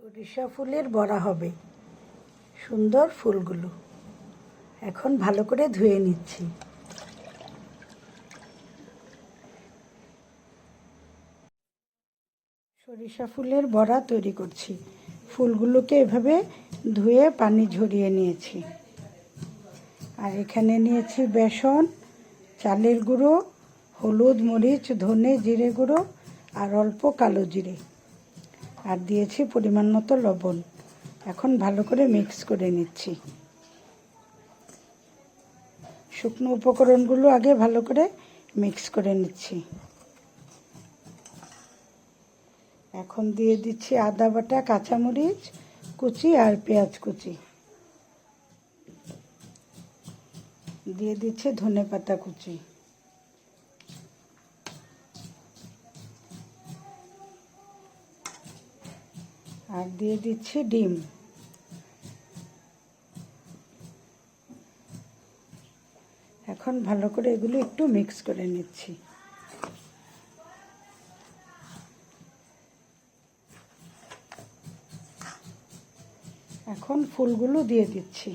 সরিষা ফুলের বড়া হবে। সুন্দর ফুলগুলো। এখন ভালো করে ধুয়ে নিচ্ছি। সরিষা ফুলের বড়া তৈরি করছি। ফুলগুলোকে এভাবে ধুয়ে পানি ঝরিয়ে নিয়েছি। আর এখানে নিয়েছি বেসন, চালের গুঁড়ো, হলুদ মরিচ, ধনে জিরে গুঁড়ো আর অল্প কালো জিরে। আর দিয়েছি পরিমাণ মতো লবণ। এখন ভালো করে মিক্স করে নিচ্ছি। শুকনো উপকরণগুলো আগে ভালো করে মিক্স করে নিচ্ছি। এখন দিয়ে দিচ্ছি আদা বাটা, কাঁচামরিচ কুচি আর পেঁয়াজ কুচি। দিয়ে দিচ্ছি ধনে পাতা কুচি। আর দিয়ে দিচ্ছি ডিম। এখন ভালো করে এগুলো একটু মিক্স করে নিচ্ছি। এখন ফুলগুলো দিয়ে দিচ্ছি।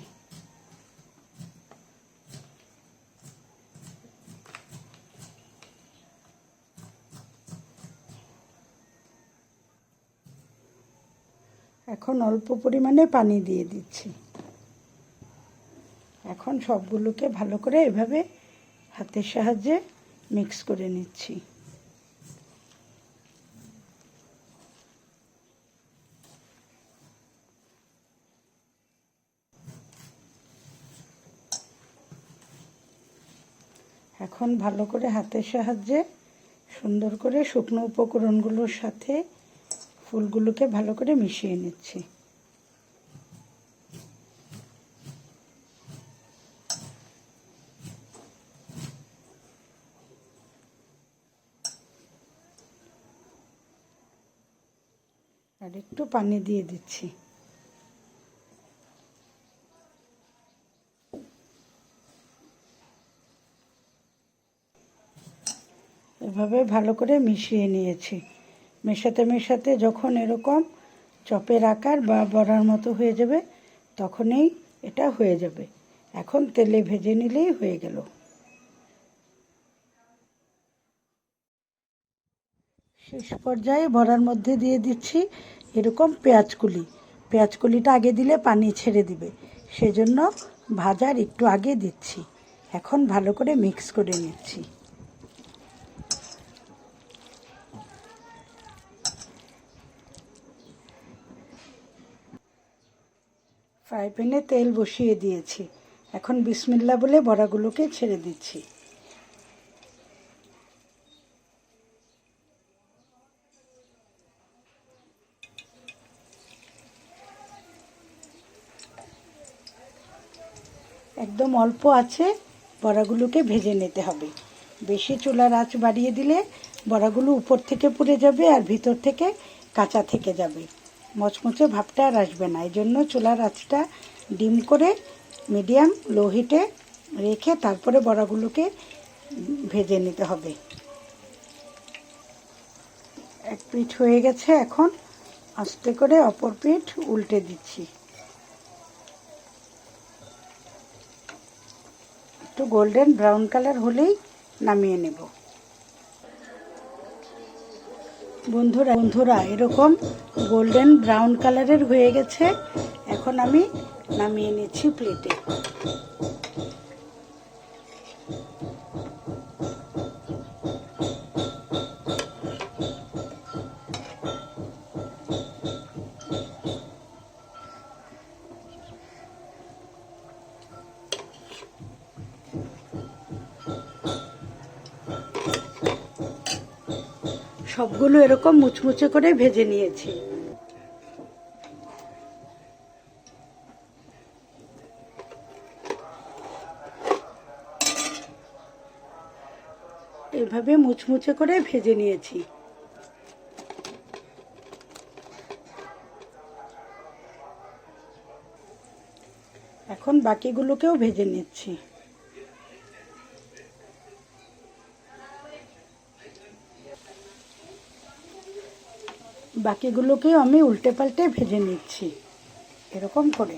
এখন অল্প পরিমাণে পানি দিয়ে দিচ্ছি। এখন সবগুলোকে ভালো করে এভাবে হাতের সাহায্যে মিক্স করে নিচ্ছি। এখন ভালো করে হাতের সাহায্যে সুন্দর করে শুকনো উপকরণগুলোর সাথে ফুলগুলোকে ভালো করে মিশিয়ে নিচ্ছি। আর একটু পানি দিয়ে দিচ্ছি। এভাবে ভালো করে মিশিয়ে নিয়েছি। মেশাতে মেশাতে যখন এরকম চপের আকার বা বড়ার মতো হয়ে যাবে, তখনই এটা হয়ে যাবে। এখন তেলে ভেজে নিলেই হয়ে গেল। শেষ পর্যায়ে বড়ার মধ্যে দিয়ে দিচ্ছি এরকম পেঁয়াজকুলি পেঁয়াজকুলিটা আগে দিলে পানি ছেড়ে দিবে। সেজন্য ভাজার একটু আগে দিচ্ছি। এখন ভালো করে মিক্স করে নিচ্ছি। ফ্রাই প্যানে তেল বসিয়ে দিয়েছি। এখন বিসমিল্লা বলে বড়াগুলোকে ছেড়ে দিচ্ছি। একদম অল্প আছে, বড়াগুলোকে ভেজে নিতে হবে। বেশি চুলার আঁচ বাড়িয়ে দিলে বড়াগুলো উপর থেকে পুড়ে যাবে আর ভিতর থেকে কাঁচা থেকে যাবে। মচমচে ভাবটা আর আসবে না। এই জন্য চুলার আঁচটা ডিম করে মিডিয়াম লো হিটে রেখে তারপরে বড়াগুলোকে ভেজে নিতে হবে। এক পিঠ হয়ে গেছে এখন। আস্তে করে অপর পিঠ উল্টে দিচ্ছি। একটু গোল্ডেন ব্রাউন কালার হলেই নামিয়ে নেব। বন্ধুরা বন্ধুরা এরকম গোল্ডেন ব্রাউন কালারের হয়ে গেছে। এখন আমি নামিয়ে নিচ্ছি প্লেটে সবগুলো এরকম মুচমুচে করে ভেজে নিয়েছি। এভাবে মুচমুচে করে ভেজে নিয়েছি। এখন বাকিগুলোকেও ভেজে নিচ্ছি। বাকিগুলোকেও আমি উল্টে পাল্টে ভেজে নিচ্ছি। এরকম করে।